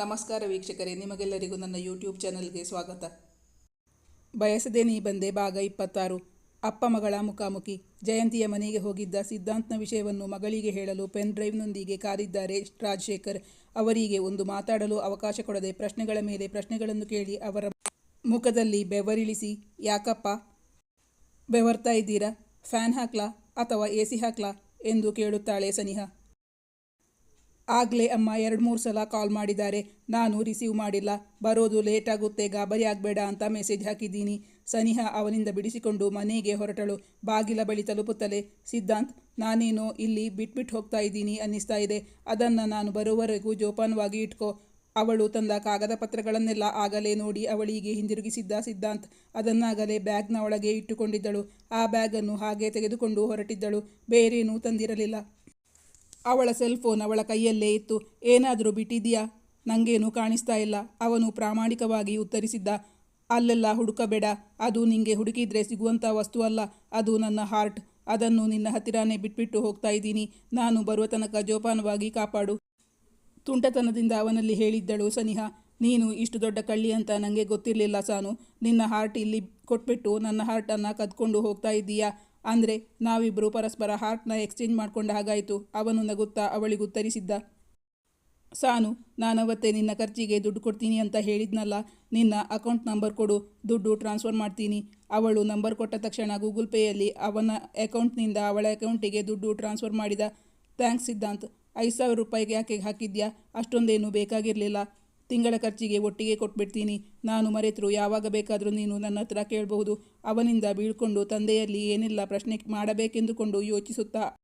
ನಮಸ್ಕಾರ ವೀಕ್ಷಕರೇ, ನಿಮಗೆಲ್ಲರಿಗೂ ನನ್ನ ಯೂಟ್ಯೂಬ್ ಚಾನಲ್ಗೆ ಸ್ವಾಗತ. ಬಯಸದೆ ನೀ ಬಂದೆ ಭಾಗ ಇಪ್ಪತ್ತಾರು. ಅಪ್ಪ ಮಗಳ ಮುಖಾಮುಖಿ ಜಯಂತಿಯ ಮನೆಗೆ ಹೋಗಿದ್ದ ಸಿದ್ಧಾಂತ್ನ ವಿಷಯವನ್ನು ಮಗಳಿಗೆ ಹೇಳಲು ಪೆನ್ ಡ್ರೈವ್ನೊಂದಿಗೆ ಕಾದಿದ್ದಾರೆ ರಾಜಶೇಖರ್. ಅವರಿಗೆ ಒಂದು ಮಾತಾಡಲು ಅವಕಾಶ ಕೊಡದೆ ಪ್ರಶ್ನೆಗಳ ಮೇಲೆ ಪ್ರಶ್ನೆಗಳನ್ನು ಕೇಳಿ ಅವರ ಮುಖದಲ್ಲಿ ಬೆವರಿಳಿಸಿ, ಯಾಕಪ್ಪ? ಬೆವರ್ತಾ ಇದ್ದೀರಾ? ಫ್ಯಾನ್ ಹಾಕ್ಲಾ ಅಥವಾ ಎ ಸಿ ಹಾಕ್ಲಾ? ಎಂದು ಕೇಳುತ್ತಾಳೆ ಸನಿಹಾ. ಆಗಲೇ ಅಮ್ಮ ಎರಡು ಮೂರು ಸಲ ಕಾಲ್ ಮಾಡಿದ್ದಾರೆ. ನಾನು ರಿಸೀವ್ ಮಾಡಿಲ್ಲ. ಬರೋದು ಲೇಟ್ ಆಗುತ್ತೆ. ಗಾಬರಿ ಆಗಬೇಡ ಅಂತ ಮೆಸೇಜ್ ಹಾಕಿದ್ದೀನಿ. ಸನಿಹಾ ಅವನಿಂದ ಬಿಡಿಸಿಕೊಂಡು ಮನೆಗೆ ಹೊರಟಳು. ಬಾಗಿಲ ಬಳಿ ತಲುಪುತ್ತಲೇ, ಸಿದ್ಧಾಂತ್, ನಾನೇನೋ ಇಲ್ಲಿ ಬಿಟ್ಬಿಟ್ಟು ಹೋಗ್ತಾ ಇದ್ದೀನಿ ಅನ್ನಿಸ್ತಾ ಇದೆ. ಅದನ್ನು ನಾನು ಬರೋವರೆಗೂ ಜೋಪಾನವಾಗಿ ಇಟ್ಕೋ. ಅವಳು ತಂದ ಕಾಗದ ಪತ್ರಗಳನ್ನೆಲ್ಲ ಆಗಲೇ ನೋಡಿ ಅವಳಿಗೆ ಹಿಂದಿರುಗಿಸಿದ್ದ ಸಿದ್ಧಾಂತ್. ಅದನ್ನಾಗಲೇ ಬ್ಯಾಗ್ನ ಒಳಗೆ ಇಟ್ಟುಕೊಂಡಿದ್ದಳು. ಆ ಬ್ಯಾಗನ್ನು ಹಾಗೆ ತೆಗೆದುಕೊಂಡು ಹೊರಟಿದ್ದಳು. ಬೇರೇನೂ ತಂದಿರಲಿಲ್ಲ. ಅವಳ ಸೆಲ್ ಫೋನ್ ಅವಳ ಕೈಯಲ್ಲೇ ಇತ್ತು. ಏನಾದರೂ ಬಿಟ್ಟಿದೆಯಾ? ನನಗೇನು ಕಾಣಿಸ್ತಾ ಇಲ್ಲ. ಅವನು ಪ್ರಾಮಾಣಿಕವಾಗಿ ಉತ್ತರಿಸಿದ್ದ, ಅಲ್ಲೆಲ್ಲ ಹುಡುಕಬೇಡ. ಅದು ನಿಂಗೆ ಹುಡುಕಿದ್ರೆ ಸಿಗುವಂಥ ವಸ್ತು ಅಲ್ಲ. ಅದು ನನ್ನ ಹಾರ್ಟ್ ಅದನ್ನು ನಿನ್ನ ಹತ್ತಿರನೇ ಬಿಟ್ಬಿಟ್ಟು ಹೋಗ್ತಾ ಇದ್ದೀನಿ. ನಾನು ಬರುವ ತನಕ ಜೋಪಾನವಾಗಿ ಕಾಪಾಡು. ತುಂಟತನದಿಂದ ಅವನಲ್ಲಿ ಹೇಳಿದ್ದಳು ಸನಿಹಾ, ನೀನು ಇಷ್ಟು ದೊಡ್ಡ ಕಳ್ಳಿ ಅಂತ ನನಗೆ ಗೊತ್ತಿರಲಿಲ್ಲ ಸಾನು. ನಿನ್ನ ಹಾರ್ಟ್ ಇಲ್ಲಿ ಕೊಟ್ಬಿಟ್ಟು ನನ್ನ ಹಾರ್ಟನ್ನು ಕದ್ಕೊಂಡು ಹೋಗ್ತಾ ಇದ್ದೀಯಾ? ಅಂದರೆ ನಾವಿಬ್ಬರು ಪರಸ್ಪರ ಹಾರ್ಟ್ನ ಎಕ್ಸ್ಚೇಂಜ್ ಮಾಡಿಕೊಂಡ ಹಾಗಾಯಿತು. ಅವನು ನಗುತ್ತಾ ಅವಳಿಗುತ್ತರಿಸಿದ್ದ ಸಾನು, ನಾನವತ್ತೇ ನಿನ್ನ ಖರ್ಚಿಗೆ ದುಡ್ಡು ಕೊಡ್ತೀನಿ ಅಂತ ಹೇಳಿದ್ನಲ್ಲ, ನಿನ್ನ ಅಕೌಂಟ್ ನಂಬರ್ ಕೊಡು, ದುಡ್ಡು ಟ್ರಾನ್ಸ್ಫರ್ ಮಾಡ್ತೀನಿ. ಅವಳು ನಂಬರ್ ಕೊಟ್ಟ ತಕ್ಷಣ ಗೂಗಲ್ ಪೇಯಲ್ಲಿ ಅವನ ಅಕೌಂಟ್ನಿಂದ ಅವಳ ಅಕೌಂಟಿಗೆ ದುಡ್ಡು ಟ್ರಾನ್ಸ್ಫರ್ ಮಾಡಿದ. ಥ್ಯಾಂಕ್ಸ್ ಸಿದ್ಧಾಂತ್. ಐದು ಸಾವಿರ ರೂಪಾಯಿಗೆ ಯಾಕೆ ಹಾಕಿದ್ಯಾ? ಅಷ್ಟೊಂದೇನು ಬೇಕಾಗಿರಲಿಲ್ಲ. ತಿಂಗಳ ಖರ್ಚಿಗೆ ಒಟ್ಟಿಗೆ ಕೊಟ್ಬಿಡ್ತೀನಿ. ನಾನು ಮರೆತರು ಯಾವಾಗ ಬೇಕಾದರೂ ನೀನು ನನ್ನ ಹತ್ರ ಕೇಳಬಹುದು. ಅವನಿಂದ ಬೀಳ್ಕೊಂಡು ತಂದೆಯಲ್ಲಿ ಏನೆಲ್ಲ ಪ್ರಶ್ನೆ ಮಾಡಬೇಕೆಂದುಕೊಂಡು ಯೋಚಿಸುತ್ತಾ.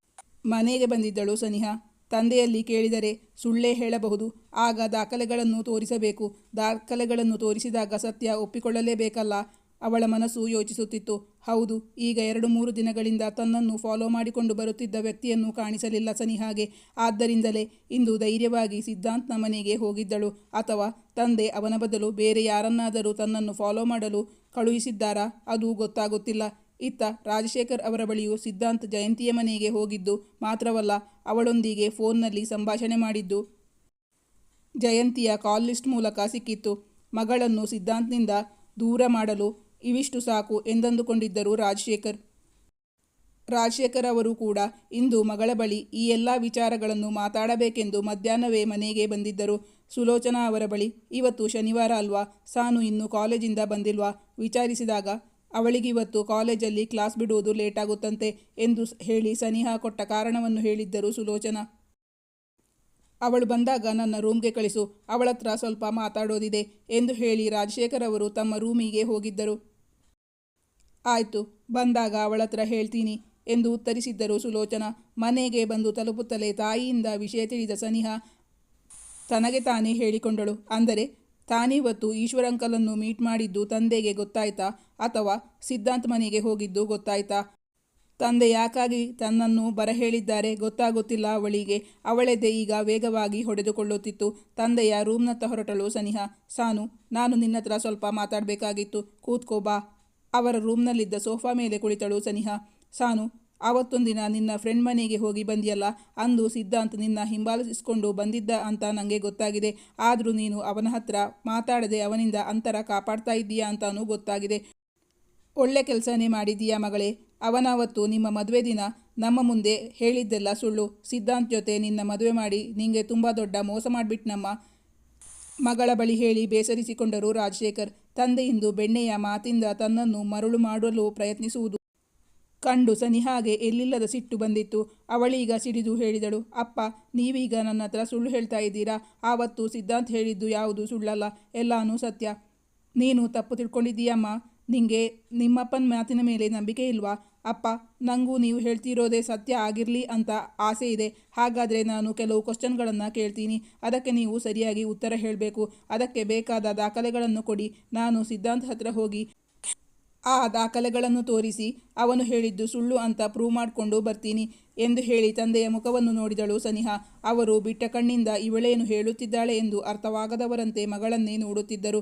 ಮನೆಗೆ ಬಂದಿದ್ದಳು ಸನಿಹಾ. ತಂದೆಯಲ್ಲಿ ಕೇಳಿದರೆ ಸುಳ್ಳೇ ಹೇಳಬಹುದು. ಆಗ ದಾಖಲೆಗಳನ್ನು ತೋರಿಸಬೇಕು. ದಾಖಲೆಗಳನ್ನು ತೋರಿಸಿದಾಗ ಸತ್ಯ ಒಪ್ಪಿಕೊಳ್ಳಲೇಬೇಕಲ್ಲ. ಅವಳ ಮನಸ್ಸು ಯೋಚಿಸುತ್ತಿತ್ತು. ಹೌದು, ಈಗ ಎರಡು ಮೂರು ದಿನಗಳಿಂದ ತನ್ನನ್ನು ಫಾಲೋ ಮಾಡಿಕೊಂಡು ಬರುತ್ತಿದ್ದ ವ್ಯಕ್ತಿಯನ್ನು ಕಾಣಿಸಲಿಲ್ಲ ಸನಿಹಾಗೆ. ಆದ್ದರಿಂದಲೇ ಇಂದು ಧೈರ್ಯವಾಗಿ ಸಿದ್ಧಾಂತ್ನ ಮನೆಗೆ ಹೋಗಿದ್ದಳು. ಅಥವಾ ತಂದೆ ಅವನ ಬದಲು ಬೇರೆ ಯಾರನ್ನಾದರೂ ತನ್ನನ್ನು ಫಾಲೋ ಮಾಡಲು ಕಳುಹಿಸಿದ್ದಾರಾ? ಅದು ಗೊತ್ತಾಗುತ್ತಿಲ್ಲ. ಇತ್ತ ರಾಜಶೇಖರ್ ಅವರ ಬಳಿಯೂ ಸಿದ್ಧಾಂತ್ ಜಯಂತಿಯ ಮನೆಗೆ ಹೋಗಿದ್ದು ಮಾತ್ರವಲ್ಲ, ಅವಳೊಂದಿಗೆ ಫೋನ್ನಲ್ಲಿ ಸಂಭಾಷಣೆ ಮಾಡಿದ್ದು. ಜಯಂತಿಯ ಕಾಲ್ ಲಿಸ್ಟ್ ಮೂಲಕ ಸಿಕ್ಕಿತ್ತು. ಮಗಳನ್ನು ಸಿದ್ಧಾಂತ್ನಿಂದ ದೂರ ಮಾಡಲು ಇವಿಷ್ಟು ಸಾಕು ಎಂದಂದುಕೊಂಡಿದ್ದರು ರಾಜಶೇಖರ್. ರಾಜಶೇಖರ್ ಅವರು ಕೂಡ ಇಂದು ಮಗಳ ಬಳಿ ಈ ಎಲ್ಲ ವಿಚಾರಗಳನ್ನು ಮಾತಾಡಬೇಕೆಂದು ಮಧ್ಯಾಹ್ನವೇ ಮನೆಗೆ ಬಂದಿದ್ದರು. ಸುಲೋಚನಾ ಅವರ ಬಳಿ, ಇವತ್ತು ಶನಿವಾರ ಅಲ್ವಾ? ಸಾನು ಇನ್ನು ಕಾಲೇಜಿಂದ ಬಂದಿಲ್ವಾ? ವಿಚಾರಿಸಿದಾಗ ಅವಳಿಗಿವತ್ತು ಕಾಲೇಜಲ್ಲಿ ಕ್ಲಾಸ್ ಬಿಡುವುದು ಲೇಟಾಗುತ್ತಂತೆ ಎಂದು ಹೇಳಿ ಸನಿಹ ಕೊಟ್ಟ ಕಾರಣವನ್ನು ಹೇಳಿದ್ದರು ಸುಲೋಚನಾ. ಅವಳು ಬಂದಾಗ ನನ್ನ ರೂಮ್ಗೆ ಕಳಿಸು, ಅವಳತ್ರ ಸ್ವಲ್ಪ ಮಾತಾಡೋದಿದೆ ಎಂದು ಹೇಳಿ ರಾಜಶೇಖರ್ ಅವರು ತಮ್ಮ ರೂಮಿಗೆ ಹೋಗಿದ್ದರು. ಆಯಿತು, ಬಂದಾಗ ಅವಳತ್ರ ಹೇಳ್ತೀನಿ ಎಂದು ಉತ್ತರಿಸಿದ್ದರು ಸುಲೋಚನ. ಮನೆಗೆ ಬಂದು ತಲುಪುತ್ತಲೇ ತಾಯಿಯಿಂದ ವಿಷಯ ತಿಳಿದ ಸನಿಹ ತನಗೆ ತಾನೇ ಹೇಳಿಕೊಂಡಳು. ಅಂದರೆ ತಾನಿವತ್ತು ಈಶ್ವರಂಕಲನ್ನು ಮೀಟ್ ಮಾಡಿದ್ದು ತಂದೆಗೆ ಗೊತ್ತಾಯ್ತಾ ಅಥವಾ ಸಿದ್ಧಾಂತ್ ಮನೆಗೆ ಹೋಗಿದ್ದು ಗೊತ್ತಾಯ್ತಾ? ತಂದೆ ಯಾಕಾಗಿ ತನ್ನನ್ನು ಬರ ಹೇಳಿದ್ದಾರೆ ಗೊತ್ತಾಗುತ್ತಿಲ್ಲ ಅವಳಿಗೆ. ಅವಳೆದೆ ಈಗ ವೇಗವಾಗಿ ಹೊಡೆದುಕೊಳ್ಳುತ್ತಿತ್ತು. ತಂದೆಯ ರೂಮ್ನತ್ತ ಹೊರಟಳು ಸನಿಹ. ಸಾನು, ನಾನು ನಿನ್ನತ್ರ ಸ್ವಲ್ಪ ಮಾತಾಡಬೇಕಾಗಿತ್ತು. ಕೂತ್ಕೋ, ಬಾ. ಅವರ ರೂಮ್ನಲ್ಲಿದ್ದ ಸೋಫಾ ಮೇಲೆ ಕುಳಿತಳು ಸನಿಹಾ. ಸಾನು ಆವತ್ತೊಂದಿನ ನಿನ್ನ ಫ್ರೆಂಡ್ ಮನೆಗೆ ಹೋಗಿ ಬಂದಿಯಲ್ಲ? ಅಂದು ಸಿದ್ಧಾಂತ್ ನಿನ್ನ ಹಿಂಬಾಲಿಸಿಕೊಂಡು ಬಂದಿದ್ದ ಅಂತ ನನಗೆ ಗೊತ್ತಾಗಿದೆ. ಆದರೂ ನೀನು ಅವನ ಹತ್ರ ಮಾತಾಡದೆ ಅವನಿಂದ ಅಂತರ ಕಾಪಾಡ್ತಾ ಇದ್ದೀಯಾ ಅಂತಾನೂ ಗೊತ್ತಾಗಿದೆ. ಒಳ್ಳೆ ಕೆಲಸನೇ ಮಾಡಿದ್ದೀಯಾ ಮಗಳೇ? ಅವನಾವತ್ತು ನಿಮ್ಮ ಮದುವೆ ದಿನ. ನಮ್ಮ ಮುಂದೆ ಹೇಳಿದ್ದೆಲ್ಲ ಸುಳ್ಳು. ಸಿದ್ಧಾಂತ್ ಜೊತೆ ನಿನ್ನ ಮದುವೆ ಮಾಡಿ ನಿಂಗೆ ತುಂಬ ದೊಡ್ಡ ಮೋಸ ಮಾಡಿಬಿಟ್ನಮ್ಮ. ಮಗಳ ಬಳಿ ಹೇಳಿ ಬೇಸರಿಸಿಕೊಂಡರು ರಾಜಶೇಖರ್. ತಂದೆಯಿಂದು ಬೆಣ್ಣೆಯ ಮಾತಿಂದ ತನ್ನನ್ನು ಮರುಳು ಮಾಡಲು ಪ್ರಯತ್ನಿಸುವುದು. ಕಂಡು ಸನಿಹಾಗೆ ಎಲ್ಲಿಲ್ಲದ ಸಿಟ್ಟು ಬಂದಿತ್ತು. ಅವಳೀಗ ಸಿಡಿದು ಹೇಳಿದಳು, ಅಪ್ಪ, ನೀವೀಗ ನನ್ನ ಹತ್ರ ಸುಳ್ಳು ಹೇಳ್ತಾ ಇದ್ದೀರಾ? ಆವತ್ತು ಸಿದ್ಧಾಂತ್ ಹೇಳಿದ್ದು ಯಾವುದು ಸುಳ್ಳಲ್ಲ, ಎಲ್ಲಾನು ಸತ್ಯ. ನೀನು ತಪ್ಪು ತಿಳ್ಕೊಂಡಿದ್ದೀಯಮ್ಮ. ನಿಂಗೆ ನಿಮ್ಮಪ್ಪನ ಮಾತಿನ ಮೇಲೆ ನಂಬಿಕೆ ಇಲ್ವಾ? ಅಪ್ಪ ನನಗೂ ನೀವು ಹೇಳ್ತಿರೋದೇ ಸತ್ಯ ಆಗಿರಲಿ ಅಂತ ಆಸೆ ಇದೆ. ಹಾಗಾದರೆ ನಾನು ಕೆಲವು ಕ್ವಶನ್ಗಳನ್ನು ಕೇಳ್ತೀನಿ. ಅದಕ್ಕೆ ನೀವು ಸರಿಯಾಗಿ ಉತ್ತರ ಹೇಳಬೇಕು. ಅದಕ್ಕೆ ಬೇಕಾದ ದಾಖಲೆಗಳನ್ನು ಕೊಡಿ. ನಾನು ಸಿದ್ಧಾಂತ ಹತ್ರ ಹೋಗಿ ಆ ದಾಖಲೆಗಳನ್ನು ತೋರಿಸಿ ಅವನು ಹೇಳಿದ್ದು ಸುಳ್ಳು ಅಂತ ಪ್ರೂವ್ ಮಾಡಿಕೊಂಡು ಬರ್ತೀನಿ ಎಂದು ಹೇಳಿ ತಂದೆಯ ಮುಖವನ್ನು ನೋಡಿದಳು ಸನಿಹಾ. ಅವರು ಬಿಟ್ಟ ಕಣ್ಣಿಂದ ಇವಳೇನು ಹೇಳುತ್ತಿದ್ದಾಳೆ ಎಂದು ಅರ್ಥವಾಗದವರಂತೆ ಮಗಳನ್ನೇ ನೋಡುತ್ತಿದ್ದರು.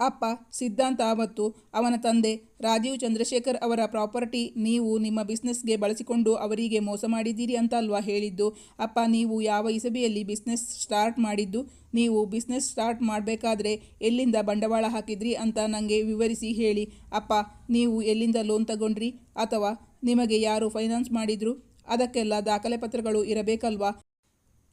ಅಪ್ಪ, ಸಿದ್ಧಾಂತ ಮತ್ತು ಅವನ ತಂದೆ ರಾಜೀವ್ ಚಂದ್ರಶೇಖರ್ ಅವರ ಪ್ರಾಪರ್ಟಿ ನೀವು ನಿಮ್ಮ ಬಿಸ್ನೆಸ್ಗೆ ಬಳಸಿಕೊಂಡು ಅವರಿಗೆ ಮೋಸ ಮಾಡಿದ್ದೀರಿ ಅಂತ ಅಲ್ವಾ ಹೇಳಿದ್ದು? ಅಪ್ಪ, ನೀವು ಯಾವ ಇಸಬಿಯಲ್ಲಿ ಬಿಸ್ನೆಸ್ ಸ್ಟಾರ್ಟ್ ಮಾಡಿದ್ದು? ನೀವು ಬಿಸ್ನೆಸ್ ಸ್ಟಾರ್ಟ್ ಮಾಡಬೇಕಾದ್ರೆ ಎಲ್ಲಿಂದ ಬಂಡವಾಳ ಹಾಕಿದ್ರಿ ಅಂತ ನನಗೆ ವಿವರಿಸಿ ಹೇಳಿ. ಅಪ್ಪ, ನೀವು ಎಲ್ಲಿಂದ ಲೋನ್ ತಗೊಂಡ್ರಿ? ಅಥವಾ ನಿಮಗೆ ಯಾರು ಫೈನಾನ್ಸ್ ಮಾಡಿದ್ರು? ಅದಕ್ಕೆಲ್ಲ ದಾಖಲೆ ಪತ್ರಗಳು ಇರಬೇಕಲ್ವಾ?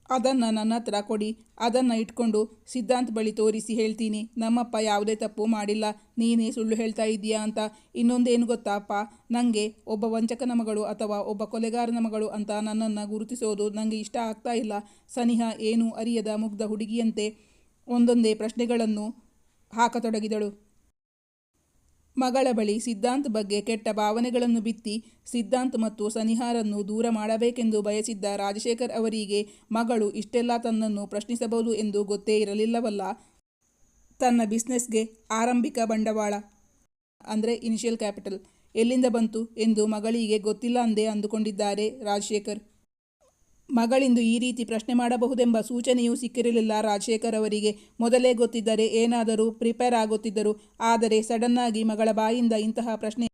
ಅದನ್ನು ನನ್ನ ಹತ್ರ ಕೊಡಿ. ಅದನ್ನು ಇಟ್ಕೊಂಡು ಸಿದ್ಧಾಂತ್ ಬಳಿ ತೋರಿಸಿ ಹೇಳ್ತೀನಿ. ನಮ್ಮಪ್ಪ ಯಾವುದೇ ತಪ್ಪು ಮಾಡಿಲ್ಲ. ನೀನೇ ಸುಳ್ಳು ಹೇಳ್ತಾ ಇದ್ದೀಯಾ ಅಂತ. ಇನ್ನೊಂದೇನು ಗೊತ್ತಾಪ್ಪ? ನನಗೆ ಒಬ್ಬ ವಂಚಕನ ಮಗಳು ಅಥವಾ ಒಬ್ಬ ಕೊಲೆಗಾರನ ಮಗಳು ಅಂತ ನನ್ನನ್ನು ಗುರುತಿಸೋದು ನನಗೆ ಇಷ್ಟ ಆಗ್ತಾ ಇಲ್ಲ. ಸನಿಹ ಏನು ಅರಿಯದ ಮುಗ್ಧ ಹುಡುಗಿಯಂತೆ ಒಂದೊಂದೇ ಪ್ರಶ್ನೆಗಳನ್ನು ಹಾಕತೊಡಗಿದಳು. ಮಗಳ ಬಳಿ ಸಿದ್ಧಾಂತ್ ಬಗ್ಗೆ ಕೆಟ್ಟ ಭಾವನೆಗಳನ್ನು ಬಿತ್ತಿ ಸಿದ್ಧಾಂತ್ ಮತ್ತು ಸನಿಹಾರನ್ನು ದೂರ ಮಾಡಬೇಕೆಂದು ಬಯಸಿದ್ದ ರಾಜಶೇಖರ್ ಅವರಿಗೆ ಮಗಳು ಇಷ್ಟೆಲ್ಲ ತನ್ನನ್ನು ಪ್ರಶ್ನಿಸಬಹುದು ಎಂದು ಗೊತ್ತೇ ಇರಲಿಲ್ಲವಲ್ಲ. ತನ್ನ ಬಿಸ್ನೆಸ್ಗೆ ಆರಂಭಿಕ ಬಂಡವಾಳ, ಅಂದರೆ ಇನಿಷಿಯಲ್ ಕ್ಯಾಪಿಟಲ್ ಎಲ್ಲಿಂದ ಬಂತು ಎಂದು ಮಗಳಿಗೆ ಗೊತ್ತಿಲ್ಲ ಅಂದೇ ಅಂದುಕೊಂಡಿದ್ದಾರೆ ರಾಜಶೇಖರ್. ಮಗಳಿಂದು ಈ ರೀತಿ ಪ್ರಶ್ನೆ ಮಾಡಬಹುದೆಂಬ ಸೂಚನೆಯೂ ಸಿಕ್ಕಿರಲಿಲ್ಲ. ರಾಜಶೇಖರ್ ಅವರಿಗೆ ಮೊದಲೇ ಗೊತ್ತಿದ್ದರೆ ಏನಾದರೂ ಪ್ರಿಪೇರ್ ಆಗುತ್ತಿದ್ದರು. ಆದರೆ ಸಡನ್ನಾಗಿ ಮಗಳ ಬಾಯಿಂದ ಇಂತಹ ಪ್ರಶ್ನೆ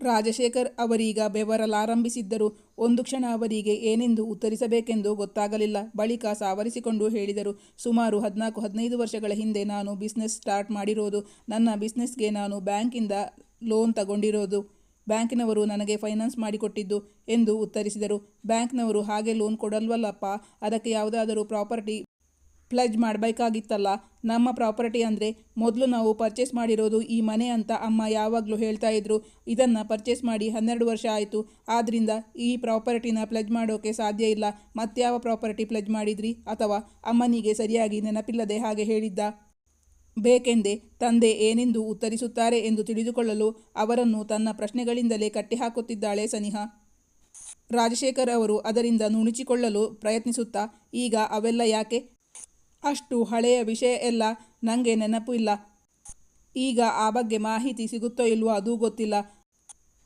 ರಾಜಶೇಖರ್ ಅವರೀಗ ಬೆವರಲಾರಂಭಿಸಿದ್ದರು. ಒಂದು ಕ್ಷಣ ಅವರಿಗೆ ಏನೆಂದು ಉತ್ತರಿಸಬೇಕೆಂದು ಗೊತ್ತಾಗಲಿಲ್ಲ. ಬಳಿಕ ಸಾವರಿಸಿಕೊಂಡು ಹೇಳಿದರು, ಸುಮಾರು ಹದಿನಾಲ್ಕು, ಹದಿನೈದು ವರ್ಷಗಳ ಹಿಂದೆ ನಾನು ಬಿಸ್ನೆಸ್ ಸ್ಟಾರ್ಟ್ ಮಾಡಿರೋದು. ನನ್ನ ಬಿಸ್ನೆಸ್ಗೆ ನಾನು ಬ್ಯಾಂಕಿಂದ ಲೋನ್ ತಗೊಂಡಿರೋದು. ಬ್ಯಾಂಕಿನವರು ನನಗೆ ಫೈನಾನ್ಸ್ ಮಾಡಿಕೊಟ್ಟಿದ್ದು ಎಂದು ಉತ್ತರಿಸಿದರು. ಬ್ಯಾಂಕ್ನವರು ಹಾಗೆ ಲೋನ್ ಕೊಡಲ್ವಲ್ಲಪ್ಪ? ಅದಕ್ಕೆ ಯಾವುದಾದರೂ ಪ್ರಾಪರ್ಟಿ ಪ್ಲಜ್ ಮಾಡಬೇಕಾಗಿತ್ತಲ್ಲ? ನಮ್ಮ ಪ್ರಾಪರ್ಟಿ ಅಂದರೆ ಮೊದಲು ನಾವು ಪರ್ಚೇಸ್ ಮಾಡಿರೋದು ಈ ಮನೆ ಅಂತ ಅಮ್ಮ ಯಾವಾಗಲೂ ಹೇಳ್ತಾ ಇದ್ರು. ಇದನ್ನು ಪರ್ಚೇಸ್ ಮಾಡಿ ಹನ್ನೆರಡು ವರ್ಷ ಆಯಿತು. ಆದ್ದರಿಂದ ಈ ಪ್ರಾಪರ್ಟಿನ ಪ್ಲಜ್ ಮಾಡೋಕೆ ಸಾಧ್ಯ ಇಲ್ಲ. ಮತ್ಯಾವ ಪ್ರಾಪರ್ಟಿ ಪ್ಲಜ್ ಮಾಡಿದ್ರಿ? ಅಥವಾ ಅಮ್ಮನಿಗೆ ಸರಿಯಾಗಿ ನೆನಪಿಲ್ಲದೆ ಹಾಗೆ ಹೇಳಿದ್ದ? ಬೇಕೆಂದೇ ತಂದೆ ಏನೆಂದು ಉತ್ತರಿಸುತ್ತಾರೆ ಎಂದು ತಿಳಿದುಕೊಳ್ಳಲು ಅವರನ್ನು ತನ್ನ ಪ್ರಶ್ನೆಗಳಿಂದಲೇ ಕಟ್ಟಿಹಾಕುತ್ತಿದ್ದಾಳೆ ಸನಿಹಾ. ರಾಜಶೇಖರ್ ಅವರು ಅದರಿಂದ ನುಣುಚಿಕೊಳ್ಳಲು ಪ್ರಯತ್ನಿಸುತ್ತಾ, ಈಗ ಅವೆಲ್ಲ ಯಾಕೆ? ಅಷ್ಟು ಹಳೆಯ ವಿಷಯ ಎಲ್ಲ ನನಗೆ ನೆನಪು ಇಲ್ಲ. ಈಗ ಆ ಬಗ್ಗೆ ಮಾಹಿತಿ ಸಿಗುತ್ತೋ ಇಲ್ವೋ ಅದೂ ಗೊತ್ತಿಲ್ಲ.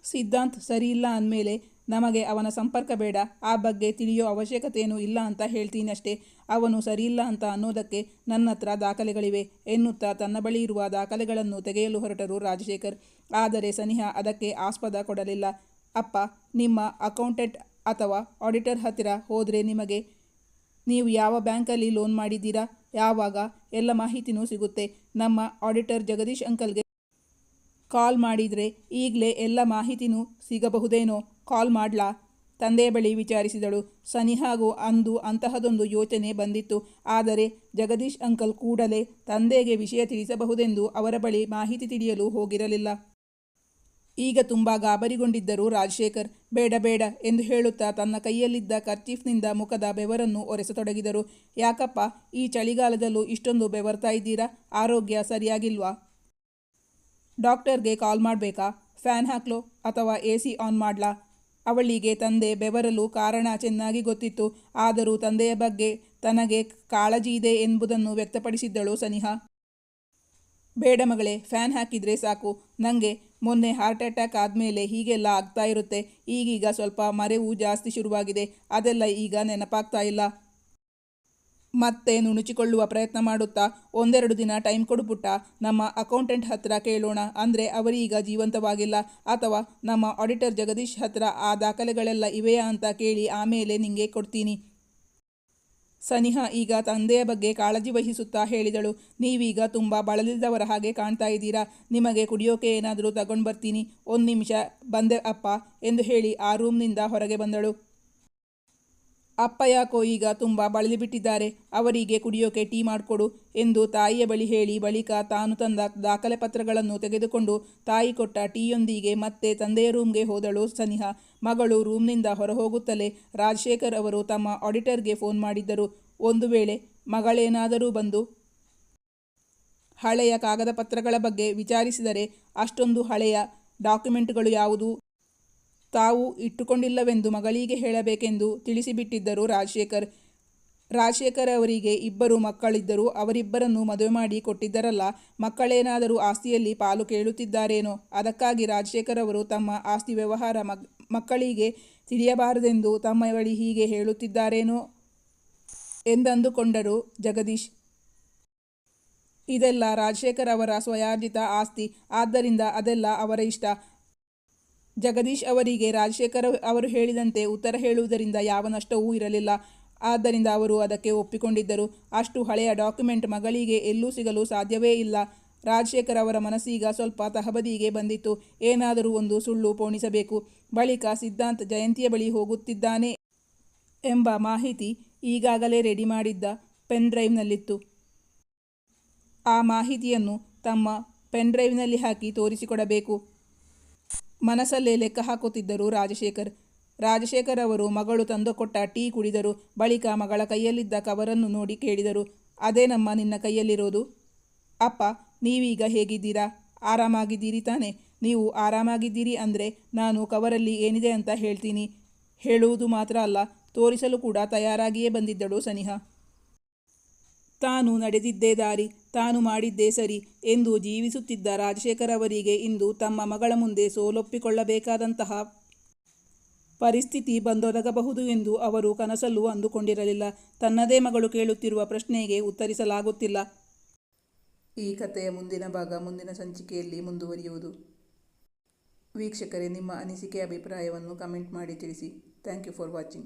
ಸಿದ್ಧಾಂತ್ ಸರಿಯಿಲ್ಲ ಅಂದಮೇಲೆ ನಮಗೆ ಅವನ ಸಂಪರ್ಕ ಬೇಡ, ಆ ಬಗ್ಗೆ ತಿಳಿಯೋ ಅವಶ್ಯಕತೆಯೂ ಇಲ್ಲ ಅಂತ ಹೇಳ್ತೀನಷ್ಟೇ. ಅವನು ಸರಿಯಿಲ್ಲ ಅಂತ ಅನ್ನೋದಕ್ಕೆ ನನ್ನ ಹತ್ರ ದಾಖಲೆಗಳಿವೆ ಎನ್ನುತ್ತಾ ತನ್ನ ಬಳಿ ಇರುವ ದಾಖಲೆಗಳನ್ನು ತೆಗೆಯಲು ಹೊರಟರು ರಾಜಶೇಖರ್. ಆದರೆ ಸನಿಹ ಅದಕ್ಕೆ ಆಸ್ಪದ ಕೊಡಲಿಲ್ಲ. ಅಪ್ಪ, ನಿಮ್ಮ ಅಕೌಂಟೆಂಟ್ ಅಥವಾ ಆಡಿಟರ್ ಹತ್ತಿರ ಹೋದರೆ ನಿಮಗೆ, ನೀವು ಯಾವ ಬ್ಯಾಂಕಲ್ಲಿ ಲೋನ್ ಮಾಡಿದ್ದೀರಾ? ಯಾವಾಗ? ಎಲ್ಲ ಮಾಹಿತಿನೂ ಸಿಗುತ್ತೆ. ನಮ್ಮ ಆಡಿಟರ್ ಜಗದೀಶ್ ಅಂಕಲ್ಗೆ ಕಾಲ್ ಮಾಡಿದರೆ ಈಗಲೇ ಎಲ್ಲ ಮಾಹಿತಿನೂ ಸಿಗಬಹುದೇನೋ? ಕಾಲ್ ಮಾಡ್ಲಾ? ತಂದೆಯ ಬಳಿ ವಿಚಾರಿಸಿದಳು. ಸನಿಹಾಗೂ ಅಂದು ಅಂತಹದೊಂದು ಯೋಚನೆ ಬಂದಿತ್ತು. ಆದರೆ ಜಗದೀಶ್ ಅಂಕಲ್ ಕೂಡಲೇ ತಂದೆಗೆ ವಿಷಯ ತಿಳಿಸಬಹುದೆಂದು ಅವರ ಬಳಿ ಮಾಹಿತಿ ತಿಳಿಯಲು ಹೋಗಿರಲಿಲ್ಲ. ಈಗ ತುಂಬ ಗಾಬರಿಗೊಂಡಿದ್ದರು ರಾಜಶೇಖರ್. ಬೇಡ ಬೇಡ ಎಂದು ಹೇಳುತ್ತಾ ತನ್ನ ಕೈಯಲ್ಲಿದ್ದ ಕರ್ಚೀಫ್ನಿಂದ ಮುಖದ ಬೆವರನ್ನು ಒರೆಸತೊಡಗಿದರು. ಯಾಕಪ್ಪ, ಈ ಚಳಿಗಾಲದಲ್ಲೂ ಇಷ್ಟೊಂದು ಬೆವರ್ತಾ ಇದ್ದೀರಾ? ಆರೋಗ್ಯ ಸರಿಯಾಗಿಲ್ವಾ? ಡಾಕ್ಟರ್ಗೆ ಕಾಲ್ ಮಾಡಬೇಕಾ? ಫ್ಯಾನ್ ಹಾಕ್ಲೋ ಅಥವಾ ಎ ಸಿ ಆನ್ ಮಾಡ್ಲಾ? ಅವಳಿಗೆ ತಂದೆ ಬೆವರಲು ಕಾರಣ ಚೆನ್ನಾಗಿ ಗೊತ್ತಿತ್ತು. ಆದರೂ ತಂದೆಯ ಬಗ್ಗೆ ತನಗೆ ಕಾಳಜಿ ಇದೆ ಎಂಬುದನ್ನು ವ್ಯಕ್ತಪಡಿಸಿದ್ದಳು ಸನಿಹಾ. ಬೇಡ ಮಗಳೇ, ಫ್ಯಾನ್ ಹಾಕಿದರೆ ಸಾಕು. ನನಗೆ ಮೊನ್ನೆ ಹಾರ್ಟ್ ಅಟ್ಯಾಕ್ ಆದಮೇಲೆ ಹೀಗೆಲ್ಲ ಆಗ್ತಾ ಇರುತ್ತೆ. ಈಗೀಗ ಸ್ವಲ್ಪ ಮರೆವು ಜಾಸ್ತಿ ಶುರುವಾಗಿದೆ. ಅದೆಲ್ಲ ಈಗ ನೆನಪಾಗ್ತಾ ಇಲ್ಲ. ಮತ್ತೆ ನುಣುಚಿಕೊಳ್ಳುವ ಪ್ರಯತ್ನ ಮಾಡುತ್ತಾ ಒಂದೆರಡು ದಿನ ಟೈಮ್ ಕೊಡುಪುಟ್ಟ ನಮ್ಮ ಅಕೌಂಟೆಂಟ್ ಹತ್ರ ಕೇಳೋಣ. ಅಂದರೆ ಅವರೀಗ ಜೀವಂತವಾಗಿಲ್ಲ ಅಥವಾ ನಮ್ಮ ಆಡಿಟರ್ ಜಗದೀಶ್ ಹತ್ರ ಆ ದಾಖಲೆಗಳೆಲ್ಲ ಇವೆಯಾ ಅಂತ ಕೇಳಿ ಆಮೇಲೆ ನಿಂಗೆ ಕೊಡ್ತೀನಿ. ಸನಿಹಾ ಈಗ ತಂದೆಯ ಬಗ್ಗೆ ಕಾಳಜಿ ವಹಿಸುತ್ತಾ ಹೇಳಿದಳು. ನೀವೀಗ ತುಂಬ ಬಳಲಿದವರ ಹಾಗೆ ಕಾಣ್ತಾ ಇದ್ದೀರಾ? ನಿಮಗೆ ಕುಡಿಯೋಕೆ ಏನಾದರೂ ತಗೊಂಡು ಬರ್ತೀನಿ. ಒಂದು ನಿಮಿಷ ಬಂದೆ ಅಪ್ಪ ಎಂದು ಹೇಳಿ ಆ ರೂಮ್ನಿಂದ ಹೊರಗೆ ಬಂದಳು. ಅಪ್ಪ ಯಾಕೋ ಈಗ ತುಂಬ ಬಳಲಿಬಿಟ್ಟಿದ್ದಾರೆ ಅವರಿಗೆ ಕುಡಿಯೋಕೆ ಟೀ ಮಾಡಿಕೊಡು ಎಂದು ತಾಯಿಯ ಬಳಿ ಹೇಳಿ ಬಳಿಕ ತಾನು ತಂದ ದಾಖಲೆ ಪತ್ರಗಳನ್ನು ತೆಗೆದುಕೊಂಡು ತಾಯಿ ಕೊಟ್ಟ ಟೀಯೊಂದಿಗೆ ಮತ್ತೆ ತಂದೆಯ ರೂಮ್ಗೆ ಹೋದಳು ಸನಿಹಾ. ಮಗಳು ರೂಮ್ನಿಂದ ಹೊರಹೋಗುತ್ತಲೇ ರಾಜಶೇಖರ್ ಅವರು ತಮ್ಮ ಆಡಿಟರ್ಗೆ ಫೋನ್ ಮಾಡಿದ್ದರು. ಒಂದು ವೇಳೆ ಮಗಳೇನಾದರೂ ಬಂದು ಹಳೆಯ ಕಾಗದ ಪತ್ರಗಳ ಬಗ್ಗೆ ವಿಚಾರಿಸಿದರೆ ಅಷ್ಟೊಂದು ಹಳೆಯ ಡಾಕ್ಯುಮೆಂಟ್ಗಳು ಯಾವುದು? ತಾವು ಇಟ್ಟುಕೊಂಡಿಲ್ಲವೆಂದು ಮಗಳಿಗೆ ಹೇಳಬೇಕೆಂದು ತಿಳಿಸಿಬಿಟ್ಟಿದ್ದರು ರಾಜಶೇಖರ್. ರಾಜಶೇಖರ್ ಅವರಿಗೆ ಇಬ್ಬರು ಮಕ್ಕಳಿದ್ದರು ಅವರಿಬ್ಬರನ್ನು ಮದುವೆ ಮಾಡಿ ಕೊಟ್ಟಿದ್ದರಲ್ಲ, ಮಕ್ಕಳೇನಾದರೂ ಆಸ್ತಿಯಲ್ಲಿ ಪಾಲು ಕೇಳುತ್ತಿದ್ದಾರೇನೋ, ಅದಕ್ಕಾಗಿ ರಾಜಶೇಖರ್ ಅವರು ತಮ್ಮ ಆಸ್ತಿ ವ್ಯವಹಾರ ಮಕ್ಕಳಿಗೆ ತಿಳಿಯಬಾರದೆಂದು ತಮ್ಮ ಬಳಿ ಹೀಗೆ ಹೇಳುತ್ತಿದ್ದಾರೇನೋ ಎಂದಂದುಕೊಂಡರು ಜಗದೀಶ್. ಇದೆಲ್ಲ ರಾಜಶೇಖರ್ ಅವರ ಸ್ವಯಾರ್ಜಿತ ಆಸ್ತಿ, ಆದ್ದರಿಂದ ಅದೆಲ್ಲ ಅವರ ಇಷ್ಟ. ಜಗದೀಶ್ ಅವರಿಗೆ ರಾಜಶೇಖರ್ ಅವರು ಹೇಳಿದಂತೆ ಉತ್ತರ ಹೇಳುವುದರಿಂದ ಯಾವ ನಷ್ಟವೂ ಇರಲಿಲ್ಲ. ಆದ್ದರಿಂದ ಅವರು ಅದಕ್ಕೆ ಒಪ್ಪಿಕೊಂಡಿದ್ದರು. ಅಷ್ಟು ಹಳೆಯ ಡಾಕ್ಯುಮೆಂಟ್ ಮಗಳಿಗೆ ಎಲ್ಲೂ ಸಿಗಲು ಸಾಧ್ಯವೇ ಇಲ್ಲ. ರಾಜಶೇಖರ್ ಅವರ ಮನಸ್ಸೀಗ ಸ್ವಲ್ಪ ತಹಬದಿಗೆ ಬಂದಿತ್ತು. ಏನಾದರೂ ಒಂದು ಸುಳ್ಳು ಪೋಣಿಸಬೇಕು. ಬಳಿಕ ಸಿದ್ಧಾಂತ್ ಜಯಂತಿಯ ಬಳಿ ಹೋಗುತ್ತಿದ್ದಾನೆ ಎಂಬ ಮಾಹಿತಿ ಈಗಾಗಲೇ ರೆಡಿ ಮಾಡಿದ್ದ ಪೆನ್ ಡ್ರೈವ್ನಲ್ಲಿತ್ತು. ಆ ಮಾಹಿತಿಯನ್ನು ತಮ್ಮ ಪೆನ್ ಡ್ರೈವ್ನಲ್ಲಿ ಹಾಕಿ ತೋರಿಸಿಕೊಡಬೇಕು. ಮನಸ್ಸಲ್ಲೇ ಲೆಕ್ಕ ಹಾಕುತ್ತಿದ್ದರು ರಾಜಶೇಖರ್. ರಾಜಶೇಖರ್ ಅವರು ಮಗಳು ತಂದುಕೊಟ್ಟ ಟೀ ಕುಡಿದರು, ಬಳಿಕ ಮಗಳ ಕೈಯಲ್ಲಿದ್ದ ಕವರನ್ನು ನೋಡಿ ಕೇಳಿದರು, ಅದೇ ನಮ್ಮ ನಿನ್ನ ಕೈಯಲ್ಲಿರೋದು? ಅಪ್ಪ, ನೀವೀಗ ಹೇಗಿದ್ದೀರಾ? ಆರಾಮಾಗಿದ್ದೀರಿ ತಾನೆ. ನೀವು ಆರಾಮಾಗಿದ್ದೀರಿ ಅಂದರೆ ನಾನು ಕವರಲ್ಲಿ ಏನಿದೆ ಅಂತ ಹೇಳ್ತೀನಿ. ಹೇಳುವುದು ಮಾತ್ರ ಅಲ್ಲ, ತೋರಿಸಲು ಕೂಡ ತಯಾರಾಗಿಯೇ ಬಂದಿದ್ದಳು ಸನಿಹ. ತಾನು ನಡೆದಿದ್ದೇ ದಾರಿ. ತಾನು ಮಾಡಿದ್ದೇ ಸರಿ ಎಂದು ಜೀವಿಸುತ್ತಿದ್ದ ರಾಜಶೇಖರ್ ಅವರಿಗೆ ಇಂದು ತಮ್ಮ ಮಗಳ ಮುಂದೆ ಸೋಲೊಪ್ಪಿಕೊಳ್ಳಬೇಕಾದಂತಹ ಪರಿಸ್ಥಿತಿ ಬಂದೊದಗಬಹುದು ಎಂದು ಅವರು ಕನಸಲ್ಲೂ ಅಂದುಕೊಂಡಿರಲಿಲ್ಲ. ತನ್ನದೇ ಮಗಳು ಕೇಳುತ್ತಿರುವ ಪ್ರಶ್ನೆಗೆ ಉತ್ತರಿಸಲಾಗುತ್ತಿಲ್ಲ. ಈ ಕಥೆಯ ಮುಂದಿನ ಭಾಗ ಮುಂದಿನ ಸಂಚಿಕೆಯಲ್ಲಿ ಮುಂದುವರಿಯುವುದು. ವೀಕ್ಷಕರೇ, ನಿಮ್ಮ ಅನಿಸಿಕೆ, ಅಭಿಪ್ರಾಯವನ್ನು ಕಮೆಂಟ್ ಮಾಡಿ ತಿಳಿಸಿ. Thank you for watching.